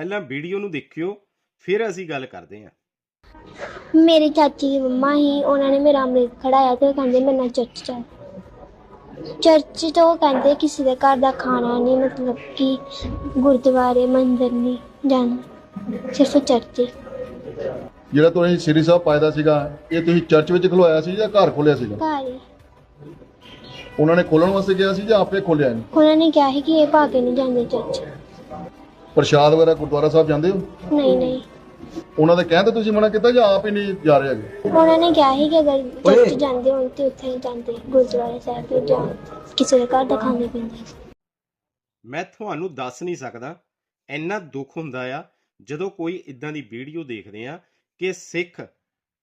ਪਹਿਲਾਂ ਵੀਡੀਓ ਨੂੰ ਦੇਖਿਓ ਫਿਰ ਅਸੀਂ ਗੱਲ ਕਰਦੇ ਹਾਂ। ਮੇਰੀ ਚਾਚੀ ਦੀ ਮੰਮਾ ਹੀ ਉਹਨਾਂ ਨੇ ਮੇਰਾ ਅੰਮ੍ਰਿਤ ਖੜਾਇਆ ਤੇ ਉਹ ਕਹਿੰਦੇ ਮੇਰੇ ਨਾਲ ਚਰਚ ਚੱਲ ਚਰਚ ਤੋਂ ਕਹਿੰਦੇ ਕਿਸੇ ਦੇ ਘਰ ਦਾ ਖਾਣਾ ਨਹੀਂ ਮਤਲਬ ਕਿ ਗੁਰਦੁਆਰੇ ਮੰਦਿਰ ਨਹੀਂ ਜਾਣਾ ਸਿਰਫ ਚਰਚ ਹੀ। ਜਿਹੜਾ ਤੁਸੀਂ ਸ੍ਰੀ ਸਾਹਿਬ ਪਾਇਦਾ ਸੀਗਾ ਇਹ ਤੁਸੀਂ ਚਰਚ ਵਿੱਚ ਖਲਵਾਇਆ ਸੀ ਜਾਂ ਘਰ ਖੋਲਿਆ ਸੀਗਾ? ਘਰ ਹੀ। ਉਹਨਾਂ ਨੇ ਖੋਲਣ ਵਾਸਤੇ ਕਿਹਾ ਸੀ ਜਾਂ ਆਪੇ ਖੋਲਿਆ ਇਹਨੂੰ ਉਹਨਾਂ ਨੇ ਕਿਹਾ ਸੀ ਕਿ ਇਹ ਪਾ ਕੇ ਨਹੀਂ ਜਾਂਦੇ ਚਰਚ। ਪ੍ਰਸ਼ਾਦ ਵਗੈਰਾ ਗੁਰਦੁਆਰਾ ਸਾਹਿਬ ਜਾਂਦੇ ਹੋ? ਨਹੀਂ ਨਹੀਂ। ਉਹਨਾਂ ਦੇ ਕਹਿਣ ਤੇ ਤੁਸੀਂ ਮਨਾ ਕੀਤਾ ਜਾਂ ਆਪ ਹੀ ਨਹੀਂ ਜਾ ਰਹੇ ਹੈਗੇ? ਉਹਨਾਂ ਨੇ ਕਿਹਾ ਸੀ ਕਿ ਅਗਰ ਚਰਚ ਜਾਂਦੇ ਹੋਣ ਤੇ ਉੱਥੇ ਹੀ ਜਾਂਦੇ ਗੁਰਦੁਆਰੇ ਸਾਹਿਬ ਤੇ ਜਾਂ ਕਿਸੇ ਦੇ ਘਰ ਦਾ ਖਾਂਦੇ ਪੀਂਦੇ। ਮੈਂ ਤੁਹਾਨੂੰ ਦੱਸ ਨਹੀਂ ਸਕਦਾ। ਇੰਨਾ ਦੁੱਖ ਹੁੰਦਾ ਆ ਜਦੋਂ ਕੋਈ ਇਦਾਂ ਦੀ ਵੀਡੀਓ ਦੇਖਦੇ ਆ ਕਿ ਸਿੱਖ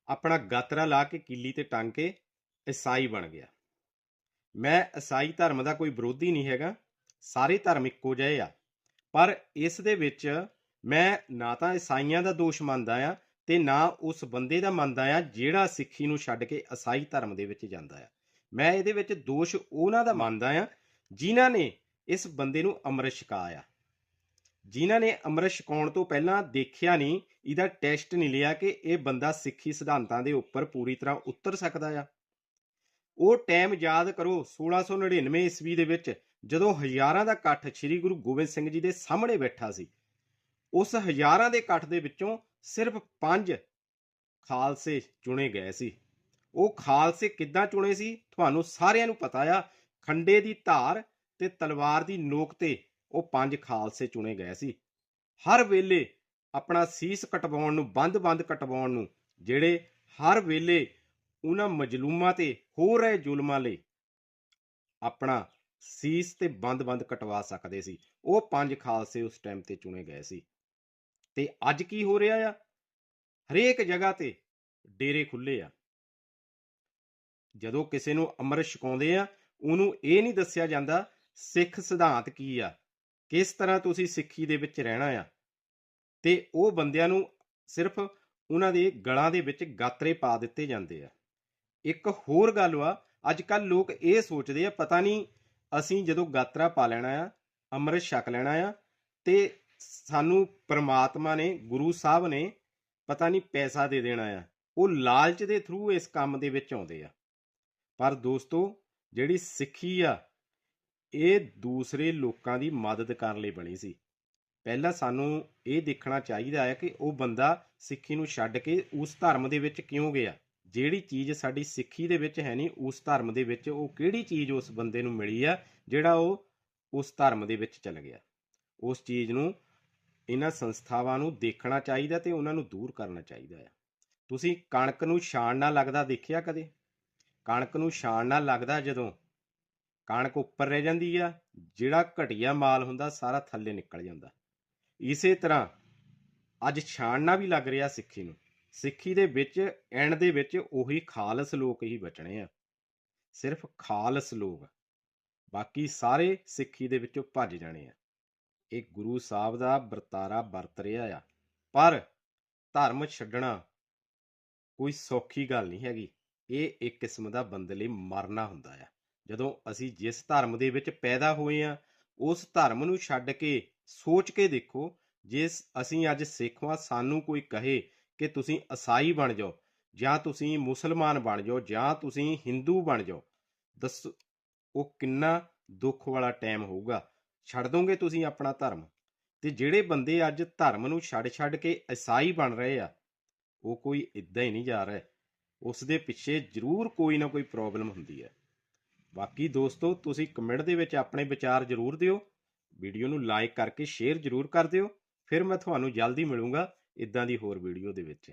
ਆਪਣਾ ਗਾਤਰਾ ਲਾ ਕੇ ਕੀਲੀ ਤੇ ਟੰਗ ਕੇ ਈਸਾਈ ਬਣ ਗਿਆ। ਮੈਂ ਈਸਾਈ ਧਰਮ ਦਾ ਕੋਈ ਵਿਰੋਧੀ ਨਹੀਂ ਹੈਗਾ। ਸਾਰੇ ਧਰਮ ਇੱਕੋ ਜਿਹੇ ਆ। ਪਰ ਇਸ ਦੇ ਵਿੱਚ ਮੈਂ ਨਾ ਤਾਂ ਈਸਾਈਆਂ ਦਾ ਦੋਸ਼ ਮੰਨਦਾ ਆ ਤੇ ਨਾ ਉਸ ਬੰਦੇ ਦਾ ਮੰਨਦਾ ਆ ਜਿਹੜਾ ਸਿੱਖੀ ਨੂੰ ਛੱਡ ਕੇ ਈਸਾਈ ਧਰਮ ਦੇ ਵਿੱਚ ਜਾਂਦਾ ਆ ਮੈਂ ਇਹਦੇ ਵਿੱਚ ਦੋਸ਼ ਉਹਨਾਂ ਦਾ ਮੰਨਦਾ ਆ ਜਿਨ੍ਹਾਂ ਨੇ ਇਸ ਬੰਦੇ ਨੂੰ ਅੰਮ੍ਰਿਤ ਛਕਾਇਆ। ਜਿਨ੍ਹਾਂ ਨੇ ਅੰਮ੍ਰਿਤ ਛਕਾਉਣ ਤੋਂ ਪਹਿਲਾਂ ਦੇਖਿਆ ਨਹੀਂ, ਇਹਦਾ ਟੈਸਟ ਨਹੀਂ ਲਿਆ ਕਿ ਇਹ ਬੰਦਾ ਸਿੱਖੀ ਸਿਧਾਂਤਾਂ ਦੇ ਉੱਪਰ ਪੂਰੀ ਤਰ੍ਹਾਂ ਉਤਰ ਸਕਦਾ ਆ। ਉਹ ਟਾਈਮ ਯਾਦ ਕਰੋ 1699 ਈਸਵੀ ਦੇ ਵਿੱਚ ਜਦੋਂ ਹਜ਼ਾਰਾਂ ਦਾ ਇਕੱਠ ਸ੍ਰੀ ਗੁਰੂ ਗੋਬਿੰਦ ਸਿੰਘ ਜੀ ਦੇ ਸਾਹਮਣੇ ਬੈਠਾ ਸੀ, ਉਸ ਹਜ਼ਾਰਾਂ ਦੇ ਇਕੱਠ ਦੇ ਵਿੱਚੋਂ ਸਿਰਫ ਪੰਜ ਖਾਲਸੇ ਚੁਣੇ ਗਏ ਸੀ। ਉਹ ਖਾਲਸੇ ਕਿੱਦਾਂ ਚੁਣੇ ਸੀ, ਤੁਹਾਨੂੰ ਸਾਰਿਆਂ ਨੂੰ ਪਤਾ ਆ, ਖੰਡੇ ਦੀ ਧਾਰ ਤੇ ਤਲਵਾਰ ਦੀ ਨੋਕ ਤੇ ਉਹ ਪੰਜ ਖਾਲਸੇ ਚੁਣੇ ਗਏ ਸੀ। ਹਰ ਵੇਲੇ ਆਪਣਾ ਸੀਸ ਕਟਵਾਉਣ ਨੂੰ, ਬੰਦ-ਬੰਦ ਕਟਵਾਉਣ ਨੂੰ, ਜਿਹੜੇ ਹਰ ਵੇਲੇ ਉਹਨਾਂ ਮਜਲੂਮਾਂ ਤੇ ਹੋ ਰਹੇ ਜ਼ੁਲਮਾਂ ਲਈ ਆਪਣਾ ਸੀਸ ਤੇ ਬੰਦ-ਬੰਦ ਕਟਵਾ ਸਕਦੇ ਸੀ। ਉਹ ਪੰਜ ਖਾਲਸੇ ਉਸ ਟਾਈਮ ਤੇ ਚੁਣੇ ਗਏ ਸੀ। ਤੇ ਅੱਜ ਕੀ ਹੋ ਰਿਹਾ ਆ? ਹਰੇਕ ਜਗ੍ਹਾ ਤੇ ਡੇਰੇ ਖੁੱਲੇ ਆ। ਜਦੋਂ ਕਿਸੇ ਨੂੰ ਅੰਮ੍ਰਿਤ ਛਕਾਉਂਦੇ ਆ, ਉਹਨੂੰ ਇਹ ਨਹੀਂ ਦੱਸਿਆ ਜਾਂਦਾ, ਸਿੱਖ ਸਿਧਾਂਤ ਕੀ ਆ? ਕਿਸ ਤਰ੍ਹਾਂ ਤੁਸੀਂ ਸਿੱਖੀ ਦੇ ਵਿੱਚ ਰਹਿਣਾ ਆ? ਤੇ ਉਹ ਬੰਦਿਆਂ ਨੂੰ ਸਿਰਫ ਉਹਨਾਂ ਦੇ ਗਲਾਂ ਦੇ ਵਿੱਚ ਗਾਤਰੇ ਪਾ ਦਿੱਤੇ ਜਾਂਦੇ ਆ। ਇੱਕ ਹੋਰ ਗੱਲ ਵਾ, ਅੱਜ ਕੱਲ ਲੋਕ ਇਹ ਸੋਚਦੇ ਆ, ਪਤਾ ਨਹੀਂ ਅਸੀਂ ਜਦੋਂ ਗਾਤਰਾ ਪਾ ਲੈਣਾ ਆ, ਅੰਮ੍ਰਿਤ ਛਕ ਲੈਣਾ ਆ, ਤੇ ਸਾਨੂੰ ਪ੍ਰਮਾਤਮਾ ਨੇ, ਗੁਰੂ ਸਾਹਿਬ ਨੇ ਪਤਾ ਨਹੀਂ ਪੈਸਾ ਦੇ ਦੇਣਾ ਆ, ਉਹ ਲਾਲਚ ਦੇ ਥਰੂ ਇਸ ਕੰਮ ਦੇ ਵਿੱਚ ਆਉਂਦੇ ਆ। ਪਰ ਦੋਸਤੋ, ਜਿਹੜੀ ਸਿੱਖੀ ਆ, ਇਹ ਦੂਸਰੇ ਲੋਕਾਂ ਦੀ ਮਦਦ ਕਰਨ ਲਈ ਬਣੀ ਸੀ। ਪਹਿਲਾਂ ਸਾਨੂੰ ਇਹ ਦੇਖਣਾ ਚਾਹੀਦਾ ਹੈ ਕਿ ਉਹ ਬੰਦਾ ਸਿੱਖੀ ਨੂੰ ਛੱਡ ਕੇ ਉਸ ਧਰਮ ਦੇ ਵਿੱਚ ਕਿਉਂ ਗਿਆ? ਜਿਹੜੀ ਚੀਜ਼ ਸਾਡੀ ਸਿੱਖੀ ਦੇ ਵਿੱਚ ਹੈ ਨਹੀਂ, ਉਸ ਧਰਮ ਦੇ ਵਿੱਚ ਉਹ ਕਿਹੜੀ ਚੀਜ਼ ਉਸ ਬੰਦੇ ਨੂੰ ਮਿਲੀ ਆ, ਜਿਹੜਾ ਉਹ ਉਸ ਧਰਮ ਦੇ ਵਿੱਚ ਚਲ ਗਿਆ। ਉਸ ਚੀਜ਼ ਨੂੰ ਇਹਨਾਂ ਸੰਸਥਾਵਾਂ ਨੂੰ ਦੇਖਣਾ ਚਾਹੀਦਾ ਤੇ ਉਹਨਾਂ ਨੂੰ ਦੂਰ ਕਰਨਾ ਚਾਹੀਦਾ ਆ। ਤੁਸੀਂ ਕਣਕ ਨੂੰ ਛਾਣ ਨਾਲ ਲੱਗਦਾ ਦੇਖਿਆ ਕਦੇ? ਕਣਕ ਨੂੰ ਛਾਣ ਨਾਲ ਲੱਗਦਾ ਜਦੋਂ ਕਣਕ ਉੱਪਰ ਰਹਿ ਜਾਂਦੀ ਆ, ਜਿਹੜਾ ਘਟੀਆ ਮਾਲ ਹੁੰਦਾ ਸਾਰਾ ਥੱਲੇ ਨਿਕਲ ਜਾਂਦਾ। ਇਸੇ ਤਰ੍ਹਾਂ ਅੱਜ ਛਾਣਨਾ ਵੀ ਲੱਗ ਰਿਹਾ ਸਿੱਖੀ ਨੂੰ। ਸਿੱਖੀ ਦੇ ਵਿੱਚ, ਐਂਡ ਦੇ ਵਿੱਚ ਉਹੀ ਖਾਲਸ ਲੋਕ ਹੀ ਬਚਣੇ ਆ। ਸਿਰਫ ਖਾਲਸ ਲੋਕ। ਬਾਕੀ ਸਾਰੇ ਸਿੱਖੀ ਦੇ ਵਿੱਚੋਂ ਭੱਜ ਜਾਣੇ ਆ। ਇਹ ਗੁਰੂ ਸਾਹਿਬ ਦਾ ਵਰਤਾਰਾ ਵਰਤ ਰਿਹਾ ਆ। ਪਰ ਧਰਮ ਛੱਡਣਾ ਕੋਈ ਸੌਖੀ ਗੱਲ ਨਹੀਂ ਹੈਗੀ। ਇਹ ਇੱਕ ਕਿਸਮ ਦਾ ਬੰਦੇ ਲਈ ਮਰਨਾ ਹੁੰਦਾ ਆ। ਜਦੋਂ ਅਸੀਂ ਜਿਸ ਧਰਮ ਦੇ ਵਿੱਚ ਪੈਦਾ ਹੋਏ ਆ, ਉਸ ਧਰਮ ਨੂੰ ਛੱਡ ਕੇ ਸੋਚ ਕੇ ਦੇਖੋ ਜੇ ਅਸੀਂ ਅੱਜ ਸਿੱਖ ਹਾਂ, ਸਾਨੂੰ ਕੋਈ ਕਹੇ ਕਿ ਤੁਸੀਂ ਈਸਾਈ ਬਣ ਜਾਓ ਜਾਂ ਤੁਸੀਂ ਮੁਸਲਮਾਨ ਬਣ ਜਾਓ ਜਾਂ ਤੁਸੀਂ ਹਿੰਦੂ ਬਣ ਜਾਓ। ਦੱਸੋ, ਉਹ ਕਿੰਨਾ ਦੁੱਖ ਵਾਲਾ ਟਾਈਮ ਹੋਊਗਾ। ਛੱਡ ਦੋਗੇ ਤੁਸੀਂ ਆਪਣਾ ਧਰਮ। ਤੇ ਜਿਹੜੇ ਬੰਦੇ ਅੱਜ ਧਰਮ ਨੂੰ ਛੱਡ ਛੱਡ ਕੇ ਈਸਾਈ ਬਣ ਰਹੇ ਆ, ਉਹ ਕੋਈ ਇਦਾਂ ਹੀ ਨਹੀਂ ਜਾ ਰਿਹਾ। ਉਸ ਦੇ ਪਿੱਛੇ ਜ਼ਰੂਰ ਕੋਈ ਨਾ ਕੋਈ ਪ੍ਰੋਬਲਮ ਹੁੰਦੀ ਹੈ। ਬਾਕੀ ਦੋਸਤੋ, ਤੁਸੀਂ ਕਮੈਂਟ ਦੇ ਵਿੱਚ ਆਪਣੇ ਵਿਚਾਰ ਜ਼ਰੂਰ ਦਿਓ। ਵੀਡੀਓ ਨੂੰ ਲਾਈਕ ਕਰਕੇ ਸ਼ੇਅਰ ਜ਼ਰੂਰ ਕਰ ਦਿਓ। ਫਿਰ ਮੈਂ ਤੁਹਾਨੂੰ ਜਲਦੀ ਮਿਲੂੰਗਾ। ਇੱਦਾਂ ਦੀ ਹੋਰ ਵੀਡੀਓ ਦੇ ਵਿੱਚ।